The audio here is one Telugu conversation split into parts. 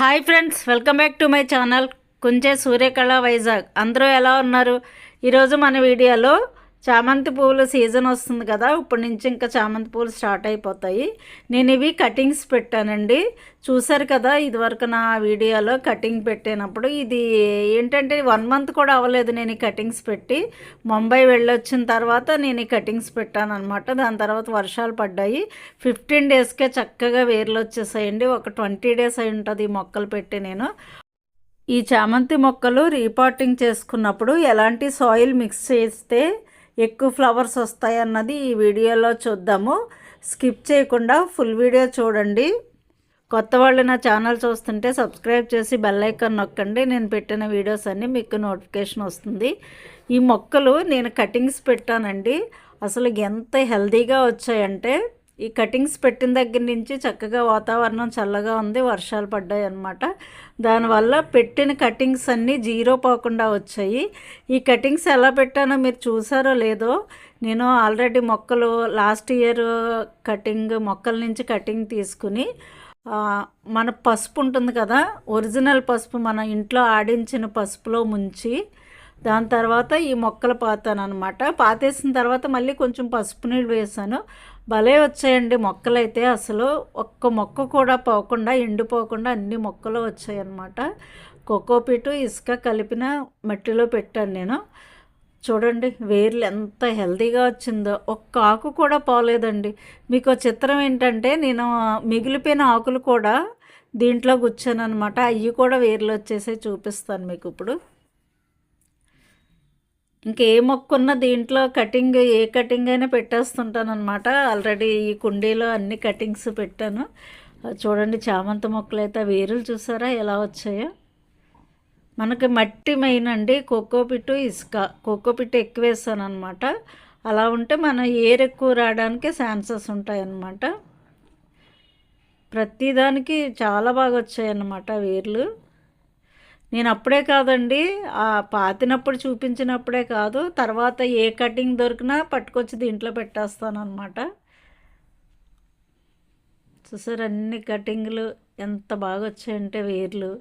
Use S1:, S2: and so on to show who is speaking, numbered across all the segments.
S1: Hi friends welcome back to my channel Kunche Suryakala Vizag. అందరూ ఎలా ఉన్నారు? ఈరోజు మన వీడియోలో చామంతి పువ్వులు సీజన్ వస్తుంది కదా ఇప్పటి నుంచి ఇంకా చామంతి పువ్వులు స్టార్ట్ అయిపోతాయి. నేను ఇవి కటింగ్స్ పెట్టానండి. చూసారు కదా ఇదివరకు నా వీడియోలో కటింగ్ పెట్టినప్పుడు ఇది ఏంటంటే వన్ మంత్ కూడా అవ్వలేదు నేను ఈ కటింగ్స్ పెట్టి. ముంబై వెళ్ళొచ్చిన తర్వాత నేను ఈ కటింగ్స్ పెట్టాను అనమాట దాని తర్వాత వర్షాలు పడ్డాయి. ఫిఫ్టీన్ డేస్కే చక్కగా వేర్లు వచ్చేసాయండి. ఒక ట్వంటీ డేస్ అయి ఉంటుంది ఈ మొక్కలు పెట్టి నేను. ఈ చామంతి మొక్కలు రీపాటింగ్ చేసుకున్నప్పుడు ఎలాంటి సాయిల్ మిక్స్ చేస్తే ఎక్కువ ఫ్లవర్స్ వస్తాయి అన్నది ఈ వీడియోలో చూద్దాము. స్కిప్ చేయకుండా ఫుల్ వీడియో చూడండి. కొత్త వాళ్ళు నా ఛానల్ చూస్తుంటే సబ్స్క్రైబ్ చేసి బెల్ ఐకాన్ నొక్కండి. నేను పెట్టిన వీడియోస్ అన్నీ మీకు నోటిఫికేషన్ వస్తుంది. ఈ మొక్కలు నేను కటింగ్స్ పెట్టానండి. అసలు ఎంత హెల్దీగా వచ్చాయంటే ఈ కటింగ్స్ పెట్టిన దగ్గర నుంచి చక్కగా వాతావరణం చల్లగా ఉంది వర్షాలు పడ్డాయి అన్నమాట. దానివల్ల పెట్టిన కటింగ్స్ అన్నీ జీరో పోకుండా వచ్చాయి. ఈ కటింగ్స్ ఎలా పెట్టానో మీరు చూసారో లేదో నేను ఆల్రెడీ మొక్కలు లాస్ట్ ఇయర్ కటింగ్ మొక్కల నుంచి కటింగ్ తీసుకుని మన పసుపు ఉంటుంది కదా ఒరిజినల్ పసుపు మన ఇంట్లో ఆడించిన పసుపులో ముంచి దాని తర్వాత ఈ మొక్కలు పాతాను అనమాట పాతేసిన తర్వాత మళ్ళీ కొంచెం పసుపు నీళ్ళు వేసాను. భలే వచ్చాయండి మొక్కలైతే. అసలు ఒక్క మొక్క కూడా పోకుండా ఎండిపోకుండా అన్ని మొక్కలు వచ్చాయి అన్నమాట కోకోపీటు ఇసుక కలిపిన మట్టిలో పెట్టాను నేను. చూడండి వేర్లు ఎంత హెల్తీగా వచ్చిందో. ఒక్క ఆకు కూడా పోలేదండి. మీకు చిత్రం ఏంటంటే నేను మిగిలిపోయిన ఆకులు కూడా దీంట్లో గుచ్చాను అనమాట అవి కూడా వేర్లు వచ్చేసే చూపిస్తాను మీకు ఇప్పుడు. ఇంకే మొక్క ఉన్న దీంట్లో కటింగ్ ఏ కటింగ్ అయినా పెట్టేస్తుంటాను అనమాట ఆల్రెడీ ఈ కుండీలో అన్ని కటింగ్స్ పెట్టాను. అది చూడండి చామంతి మొక్కలు అయితే ఆ వేరులు చూసారా ఎలా వచ్చాయో. మనకి మట్టి మెయిన్ అండి కోకోపిట్టు ఇసుక. కోకోపిట్టు ఎక్కువ వేసాను అనమాట అలా ఉంటే మన ఏర్ ఎక్కువ రావడానికి ఛాన్సెస్ ఉంటాయన్నమాట. ప్రతిదానికి చాలా బాగా వచ్చాయన్నమాట వేర్లు. నేను అప్పుడే కాదండి ఆ పాతినప్పుడు చూపించినప్పుడే కాదు తర్వాత ఏ కటింగ్ దొరికినా పట్టుకొచ్చి దీంట్లో పెట్టేస్తాను అనమాట చూసారు అన్ని కటింగ్లు ఎంత బాగా వచ్చాయంటే వేర్లు.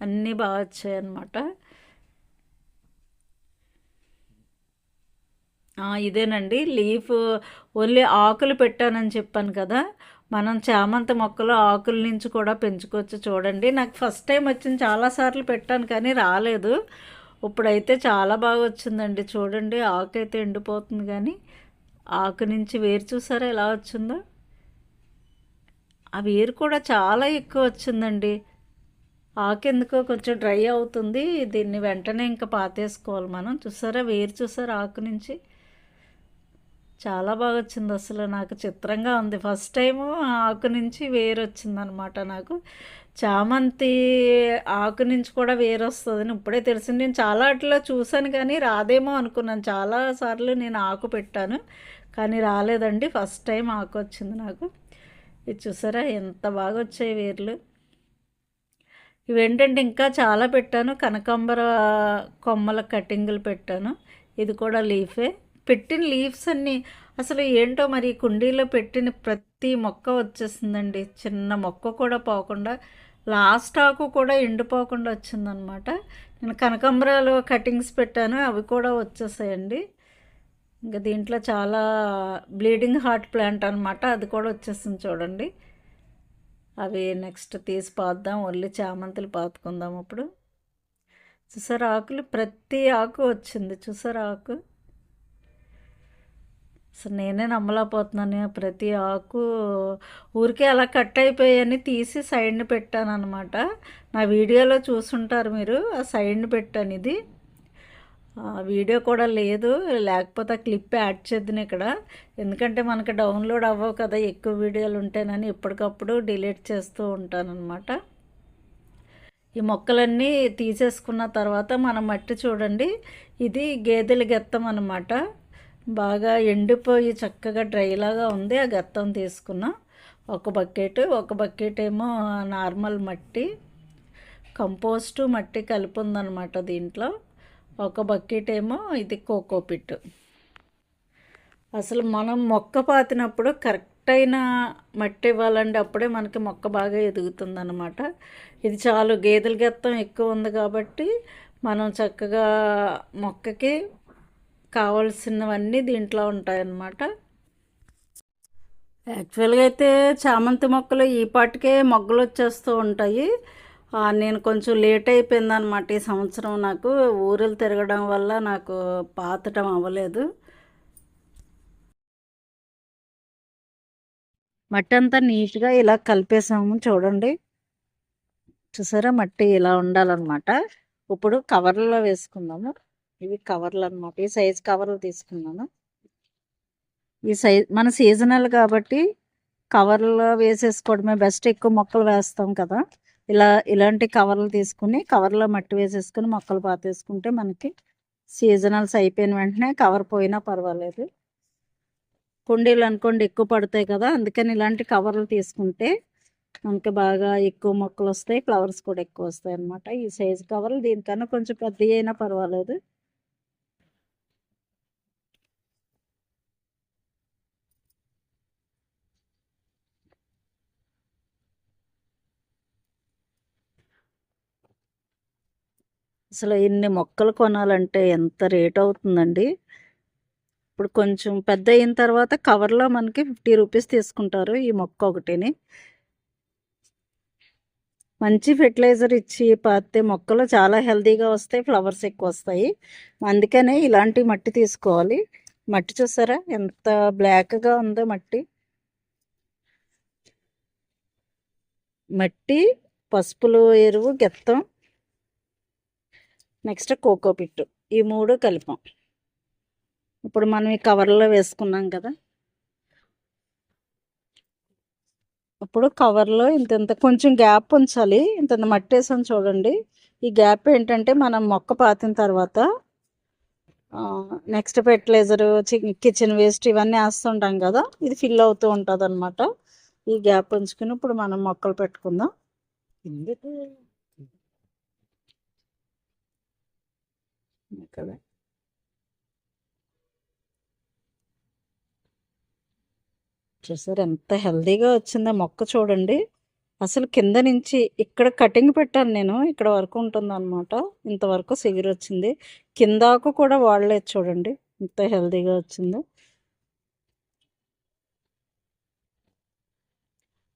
S1: అన్నీ బాగా వచ్చాయి అన్నమాట ఇదేనండి లీఫ్ ఓన్లీ ఆకులు పెట్టానని చెప్పాను కదా మనం చామంతి మొక్కలు ఆకుల నుంచి కూడా పెంచుకోవచ్చు చూడండి. నాకు ఫస్ట్ టైం వచ్చింది చాలాసార్లు పెట్టాను కానీ రాలేదు. ఇప్పుడైతే చాలా బాగా వచ్చిందండి. చూడండి ఆకు అయితే ఎండిపోతుంది కానీ ఆకు నుంచి వేరు చూసారా ఎలా వచ్చిందో? ఆ వేరు కూడా చాలా ఎక్కువ వచ్చిందండి. ఆకు ఎందుకో కొంచెం డ్రై అవుతుంది. దీన్ని వెంటనే ఇంకా పాతేసుకోవాలి మనం. చూసారా? వేరు చూసారా ఆకు నుంచి? చాలా బాగా వచ్చింది అసలు. నాకు చిత్రంగా ఉంది. ఫస్ట్ టైము ఆకు నుంచి వేరు వచ్చిందనమాట నాకు. చామంతి ఆకు నుంచి కూడా వేరు వస్తుందని ఇప్పుడే తెలిసింది. నేను చాలా వాటిలో చూశాను కానీ రాదేమో అనుకున్నాను. చాలా సార్లు నేను ఆకు పెట్టాను కానీ రాలేదండి. ఫస్ట్ టైం ఆకు వచ్చింది నాకు. ఇది చూసారా? ఎంత బాగా వచ్చాయి వేర్లు. ఇవేంటంటే ఇంకా చాలా పెట్టాను. కనకాంబర కొమ్మల కటింగులు పెట్టాను. ఇది కూడా లీఫే. పెట్టిన లీవ్స్ అన్నీ అసలు ఏంటో మరి కుండీలో పెట్టిన ప్రతి మొక్క వచ్చేసిందండి. చిన్న మొక్క కూడా పోకుండా లాస్ట్ ఆకు కూడా ఎండిపోకుండా వచ్చిందనమాట నేను కనకాంబరాలు కటింగ్స్ పెట్టాను అవి కూడా వచ్చేసాయండి. ఇంకా దీంట్లో చాలా బ్లీడింగ్ హార్ట్ ప్లాంట్ అనమాట అది కూడా వచ్చేసింది చూడండి. అవి నెక్స్ట్ తీసి పాద్దాం ఒళ్ళి చామంతులు పాతుకుందాం అప్పుడు. చూసారు ఆకులు? ప్రతి ఆకు వచ్చింది చూసారు ఆకు? అసలు నేనే నమ్మలేకపోతున్నాను. ప్రతి ఆకు ఊరికే అలా కట్ అయిపోయాయని తీసి సైడ్ని పెట్టాను అనమాట నా వీడియోలో చూసుంటారు మీరు ఆ సైడ్ని పెట్టాను ఇది. ఆ వీడియో కూడా లేదు లేకపోతే ఆ క్లిప్ యాడ్ చేద్దాను ఇక్కడ. ఎందుకంటే మనకు డౌన్లోడ్ అవ్వవు కదా ఎక్కువ వీడియోలు ఉంటేనని ఎప్పటికప్పుడు డిలీట్ చేస్తూ ఉంటానన్నమాట. ఈ మొక్కలన్నీ తీసేసుకున్న తర్వాత మన మట్టి చూడండి ఇది గేదెల గెత్తం అనమాట బాగా ఎండిపోయి చక్కగా డ్రైలాగా ఉంది ఆ గెత్తం తీసుకున్నాం. ఒక బకెట్ ఒక బకెట్ ఏమో నార్మల్ మట్టి కంపోస్టు మట్టి కలిపి ఉందన్నమాట దీంట్లో. ఒక బకెట్ ఏమో ఇది కోకోపిట్ అసలు మనం మొక్క పాతినప్పుడు కరెక్ట్ అయిన మట్టి ఇవ్వాలండి అప్పుడే మనకి మొక్క బాగా ఎదుగుతుందన్నమాట ఇది చాలు గేదెల గెత్తం ఎక్కువ ఉంది కాబట్టి మనం చక్కగా మొక్కకి కావాల్సినవన్నీ దీంట్లో ఉంటాయన్నమాట. యాక్చువల్గా అయితే చామంతి మొక్కలు ఈ పాటికే మొగ్గలు వచ్చేస్తూ ఉంటాయి నేను కొంచెం లేట్ అయిపోయింది అనమాట ఈ సంవత్సరం నాకు. ఊరులు తిరగడం వల్ల నాకు పాతటం అవ్వలేదు. మట్టి అంతా నీట్గా ఇలా కలిపేసాము చూడండి. చూసారా మట్టి ఇలా ఉండాలన్నమాట. ఇప్పుడు కవర్లో వేసుకుందాము. ఇవి కవర్లు అనమాట ఈ సైజ్ కవర్లు తీసుకున్నాను. ఈ సైజ్ మన సీజనల్ కాబట్టి కవర్లో వేసేసుకోవడమే బెస్ట్. ఎక్కువ మొక్కలు వేస్తాం కదా. ఇలా ఇలాంటి కవర్లు తీసుకుని కవర్లో మట్టి వేసేసుకుని మొక్కలు పాతేసుకుంటే మనకి సీజనల్స్ అయిపోయిన వెంటనే కవర్ పోయినా పర్వాలేదు. కుండీలు అనుకోండి ఎక్కువ పడతాయి కదా. అందుకని ఇలాంటి కవర్లు తీసుకుంటే మనకి బాగా ఎక్కువ మొక్కలు వస్తాయి ఫ్లవర్స్ కూడా ఎక్కువ వస్తాయి అన్నమాట ఈ సైజు కవర్లు దీనికన్నా కొంచెం పెద్ద అయినా పర్వాలేదు. అసలు ఇన్ని మొక్కలు కొనాలంటే ఎంత రేట్ అవుతుందండి. ఇప్పుడు కొంచెం పెద్ద అయిన తర్వాత కవర్లో మనకి ఫిఫ్టీ రూపీస్ తీసుకుంటారు ఈ మొక్క ఒకటిని. మంచి ఫెర్టిలైజర్ ఇచ్చి పాతే మొక్కలు చాలా హెల్తీగా వస్తాయి ఫ్లవర్స్ ఎక్కువ వస్తాయి. అందుకనే ఇలాంటి మట్టి తీసుకోవాలి. మట్టి చూసారా? ఎంత బ్లాక్గా ఉందో మట్టి. మట్టి పసుపులు ఎరువు గెత్తం. Next coco peat. ఈ మూడు కలిపాం. ఇప్పుడు మనం ఈ కవర్లో వేసుకున్నాం కదా. ఇప్పుడు కవర్లో ఇంత ఇంత కొంచెం గ్యాప్ ఉంచాలి. ఇంత మట్టి వేసాను చూడండి. ఈ గ్యాప్ ఏంటంటే మనం మొక్క పాతిన తర్వాత నెక్స్ట్ ఫెర్టిలైజర్ కిచెన్ వేస్ట్ ఇవన్నీ వేస్తుంటాం కదా. ఇది ఫిల్ అవుతూ ఉంటుంది అనమాట ఈ గ్యాప్ ఉంచుకుని ఇప్పుడు మనం మొక్కలు పెట్టుకుందాం. కదా చూసారు ఎంత హెల్దీగా వచ్చిందో మొక్క చూడండి. అసలు కింద నుంచి ఇక్కడ కటింగ్ పెట్టాను నేను ఇక్కడ వరకు ఉంటుంది అనమాట ఇంతవరకు సిగిరి వచ్చింది. కిందాకు కూడా వాడలేదు చూడండి ఎంత హెల్దీగా వచ్చిందో.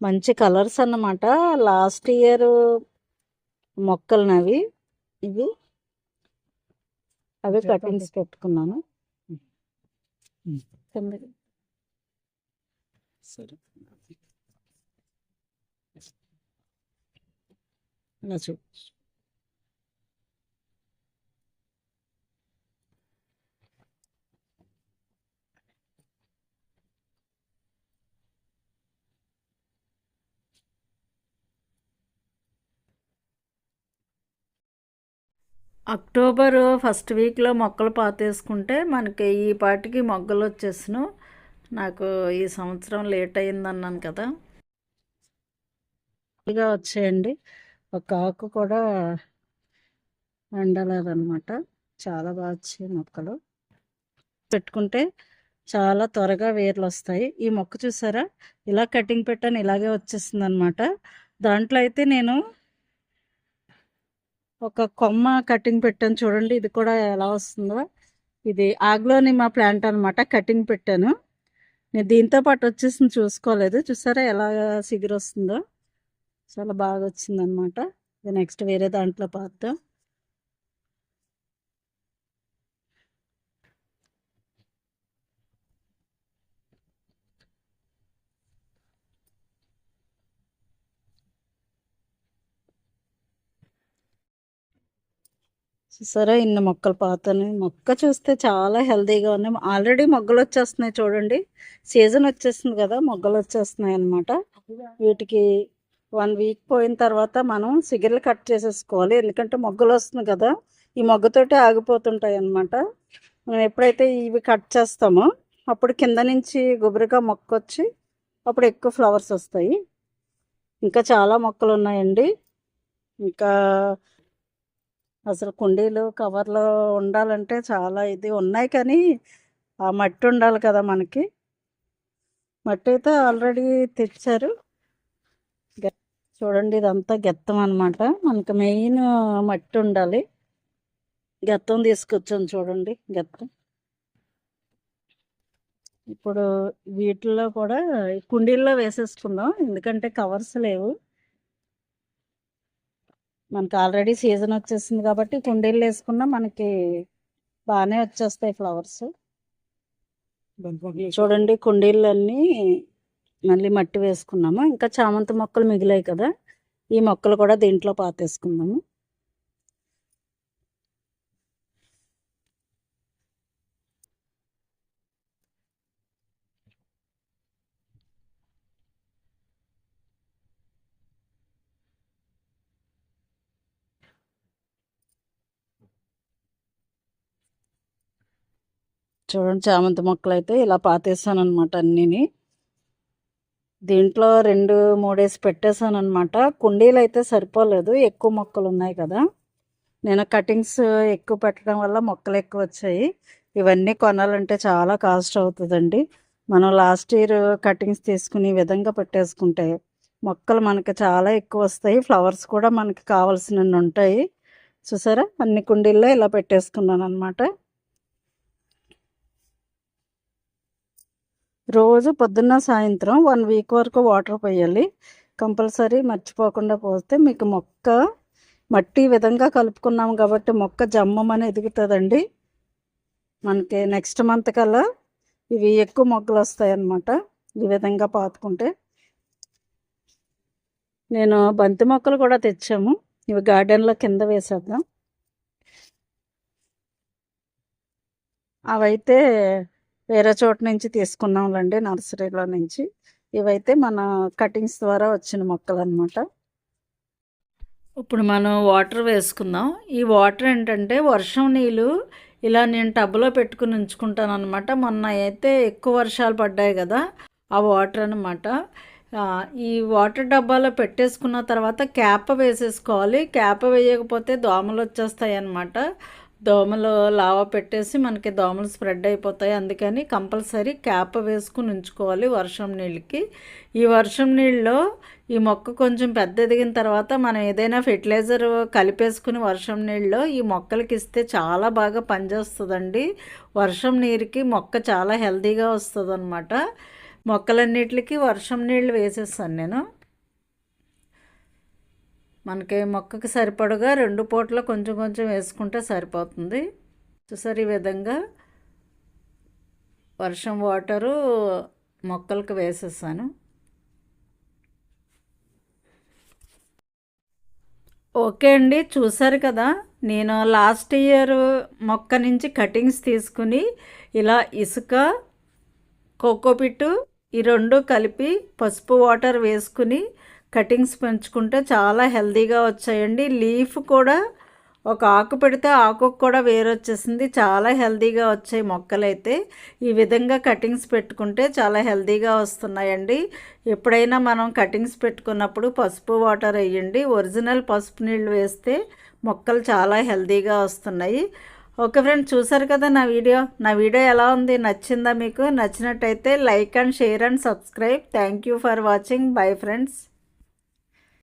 S1: మంచి కలర్స్ అన్నమాట. లాస్ట్ ఇయర్ మొక్కలు నవి ఇవి అవి కటింగ్స్ పెట్టుకున్నాను. సరే. చూ అక్టోబర్ ఫస్ట్ వీక్లో మొక్కలు పాతేసుకుంటే మనకి ఈ పాటికి మొగ్గలు వచ్చేసినావు. నాకు ఈ సంవత్సరం లేట్ అయిందన్నాను కదా. ఇదిగా వచ్చేయండి. ఒక ఆకు కూడా ఎండలేదన్నమాట చాలా బాగా వచ్చాయి మొక్కలు. పెట్టుకుంటే చాలా త్వరగా వేర్లు వస్తాయి. ఈ మొక్క చూసారా? ఇలా కటింగ్ పెట్టాను ఇలాగే వచ్చేస్తుంది అనమాట దాంట్లో అయితే నేను ఒక కొమ్మ కటింగ్ పెట్టాను చూడండి ఇది కూడా ఎలా వస్తుందో. ఇది ఆగ్లోని మా ప్లాంట్ అనమాట కటింగ్ పెట్టాను. నేను దీంతో పాటు వచ్చేసి చూసుకోలేదు. చూసారా ఎలా సిగిరి వస్తుందో చాలా బాగా వచ్చిందనమాట ఇది నెక్స్ట్ వేరే దాంట్లో పాద్దాం. చూసారా ఇన్ని మొక్కలు పాతని మొక్క చూస్తే చాలా హెల్తీగా ఉన్నాయి ఆల్రెడీ మొగ్గలు వచ్చేస్తున్నాయి చూడండి. సీజన్ వచ్చేస్తుంది కదా మొగ్గలు వచ్చేస్తున్నాయి అనమాట వీటికి వన్ వీక్ పోయిన తర్వాత మనం సిగరెట్లు కట్ చేసేసుకోవాలి. ఎందుకంటే మొగ్గలు వస్తుంది కదా ఈ మొగ్గతోటి ఆగిపోతుంటాయి అనమాట మనం ఎప్పుడైతే ఇవి కట్ చేస్తామో అప్పుడు కింద నుంచి గుబురుగా మొక్క వచ్చి అప్పుడు ఎక్కువ ఫ్లవర్స్ వస్తాయి. ఇంకా చాలా మొక్కలు ఉన్నాయండి. ఇంకా అసలు కుండీలు కవర్లో ఉండాలంటే చాలా ఇది ఉన్నాయి కానీ ఆ మట్టి ఉండాలి కదా మనకి. మట్టి అయితే ఆల్రెడీ తెచ్చారు. చూడండి ఇదంతా గెత్తం అనమాట మనకు మెయిన్ మట్టి ఉండాలి. గెత్తం తీసుకొచ్చాను చూడండి గెత్తం. ఇప్పుడు వీటిల్లో కూడా కుండీల్లో వేసేసుకుందాం. ఎందుకంటే కవర్స్ లేవు. మనకి ఆల్రెడీ సీజన్ వచ్చేసింది కాబట్టి కుండీలు వేసుకున్నా మనకి బాగానే వచ్చేస్తాయి ఫ్లవర్స్. చూడండి కుండీలన్నీ మళ్ళీ మట్టి వేసుకున్నాము. ఇంకా చామంతి మొక్కలు మిగిలాయి కదా ఈ మొక్కలు కూడా దీంట్లో పాతేసుకుందాము. చూడండి చామంతి మొక్కలు అయితే ఇలా పాతేసాను అనమాట అన్నీని. దీంట్లో రెండు మూడేసి పెట్టేశాను అనమాట కుండీలు అయితే సరిపోలేదు ఎక్కువ మొక్కలు ఉన్నాయి కదా. నేను కటింగ్స్ ఎక్కువ పెట్టడం వల్ల మొక్కలు ఎక్కువ వచ్చాయి. ఇవన్నీ కొనాలంటే చాలా కాస్ట్ అవుతుందండి. మనం లాస్ట్ ఇయర్ కటింగ్స్ తీసుకుని ఈ విధంగా పెట్టేసుకుంటే మొక్కలు మనకి చాలా ఎక్కువ వస్తాయి. ఫ్లవర్స్ కూడా మనకి కావాల్సినవి ఉంటాయి. చూసారా? అన్ని కుండీల్లో ఇలా పెట్టేసుకున్నాను అనమాట రోజు పొద్దున్న సాయంత్రం వన్ వీక్ వరకు వాటర్ పోయాలి. కంపల్సరీ మర్చిపోకుండా పోస్తే మీకు మొక్క మట్టి విధంగా కలుపుకున్నాము కాబట్టి మొక్క జమ్మమని ఎదుగుతుందండి. మనకి నెక్స్ట్ మంత్ కల్లా ఇవి ఎక్కువ మొక్కలు వస్తాయి అన్నమాట ఈ విధంగా పాతుకుంటే నేను బంతి మొక్కలు కూడా తెచ్చాము. ఇవి గార్డెన్లో కింద వేసేద్దాం. అవైతే వేరే చోట నుంచి తీసుకున్నాంలండి నర్సరీలో నుంచి. ఇవైతే మన కటింగ్స్ ద్వారా వచ్చిన మొక్కలు అనమాట ఇప్పుడు మనం వాటర్ వేసుకుందాం. ఈ వాటర్ ఏంటంటే వర్షం నీళ్ళు ఇలా నేను టబ్లో పెట్టుకుని ఉంచుకుంటాను అనమాట మొన్న అయితే ఎక్కువ వర్షాలు పడ్డాయి కదా ఆ వాటర్ అనమాట ఈ వాటర్ డబ్బాలో పెట్టేసుకున్న తర్వాత క్యాప్ వేసేసుకోవాలి. క్యాప్ వేయకపోతే దోమలు వచ్చేస్తాయి అన్నమాట దోమలు లావా పెట్టేసి మనకి దోమలు స్ప్రెడ్ అయిపోతాయి. అందుకని కంపల్సరీ క్యాప్ వేసుకుని ఉంచుకోవాలి వర్షం నీళ్ళకి. ఈ వర్షం నీళ్ళలో ఈ మొక్క కొంచెం పెద్ద ఎదిగిన తర్వాత మనం ఏదైనా ఫెర్టిలైజర్ కలిపేసుకుని వర్షం నీళ్ళలో ఈ మొక్కలకి ఇస్తే చాలా బాగా పనిచేస్తుందండి. వర్షం నీరుకి మొక్క చాలా హెల్తీగా వస్తుంది అనమాట మొక్కలన్నిటికి వర్షం నీళ్ళు వేసేస్తాను నేను. మనకి మొక్కకి సరిపడగా రెండు పూటలు కొంచెం కొంచెం వేసుకుంటే సరిపోతుంది. చూసారు ఈ విధంగా వర్షం వాటరు మొక్కలకు వేసేసాను. ఓకే అండి చూసారు కదా నేను లాస్ట్ ఇయర్ మొక్క నుంచి కటింగ్స్ తీసుకుని ఇలా ఇసుక కోకోపిట్టు ఈ రెండు కలిపి పసుపు వాటర్ వేసుకుని కటింగ్స్ పెంచుకుంటే చాలా హెల్తీగా వచ్చాయండి. లీఫ్ కూడా ఒక ఆకు పెడితే ఆకుకు కూడా వేరొచ్చేసింది చాలా హెల్దీగా వచ్చాయి మొక్కలైతే. ఈ విధంగా కటింగ్స్ పెట్టుకుంటే చాలా హెల్దీగా వస్తున్నాయండి. ఎప్పుడైనా మనం కటింగ్స్ పెట్టుకున్నప్పుడు పసుపు వాటర్ వేయండి. ఒరిజినల్ పసుపు నీళ్ళు వేస్తే మొక్కలు చాలా హెల్దీగా వస్తున్నాయి. ఓకే ఫ్రెండ్ చూసారు కదా నా వీడియో? నా వీడియో ఎలా ఉంది? నచ్చిందా మీకు? నచ్చినట్టయితే like and share and subscribe. Thank you for watching. Bye friends.